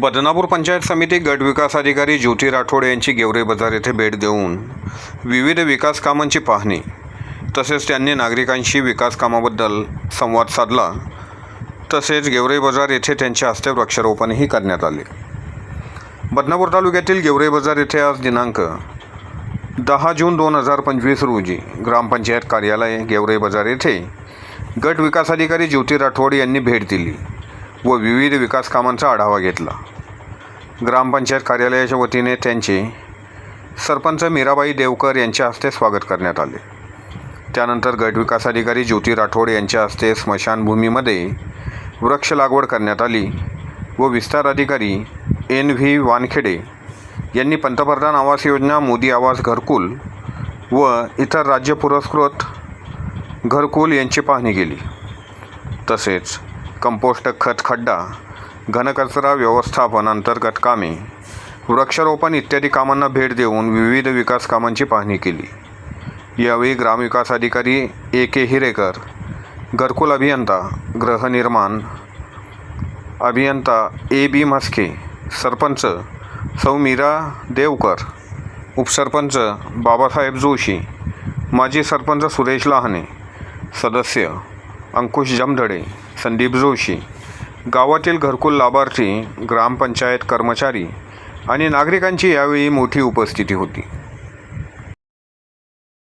बदनापूर पंचायत समिती गट विकास अधिकारी ज्योती राठोड यांची गेवरे बाजार येथे भेट देऊन विविध विकास कामांची पाहणी तसेच त्यांनी नागरिकांशी विकास कामाबद्दल संवाद साधला. तसेच गेवरे बाजार येथे त्यांच्या हस्ते वृक्षारोपणही करण्यात आले. बदनापूर तालुक्यातील गेवरे बाजार येथे आज दिनांक दहा जून दोन हजार पंचवीस रोजी ग्रामपंचायत कार्यालय गेवरे बाजार येथे गट विकास अधिकारी ज्योती राठोड यांनी भेट दिली. व विविध विकास कामांचा आढावा घेतला. ग्रामपंचायत कार्यालयाच्या वतीने त्यांचे सरपंच मीराबाई देवकर यांच्या हस्ते स्वागत करण्यात आले. त्यानंतर गट विकास अधिकारी ज्योती राठोड यांच्या हस्ते स्मशानभूमीमध्ये वृक्ष लागवड करण्यात आली व विस्तार अधिकारी एन व्ही वानखेडे यांनी पंतप्रधान आवास योजना मोदी आवास घरकुल व इतर राज्य पुरस्कृत घरकुल यांची पाहणी केली. तसेच कंपोस्ट खत खड्डा घनकचरा व्यवस्थापन अंतर्गत कामे वृक्षारोपण इत्यादी कामांना भेट देऊन विविध विकास कामांची पाहणी केली. यावेळी ग्रामविकास अधिकारी ए के हिरेकर घरकुल अभियंता गृहनिर्माण अभियंता ए बी म्हस्के सरपंच सौ मीरा देवकर उपसरपंच बाबासाहेब जोशी माजी सरपंच सुरेश लहाने सदस्य अंकुश जमधडे संदीप जोशी गावातील घरकुल लाभार्थी ग्रामपंचायत कर्मचारी आणि नागरिकांची यावेळी मोठी उपस्थिती होती.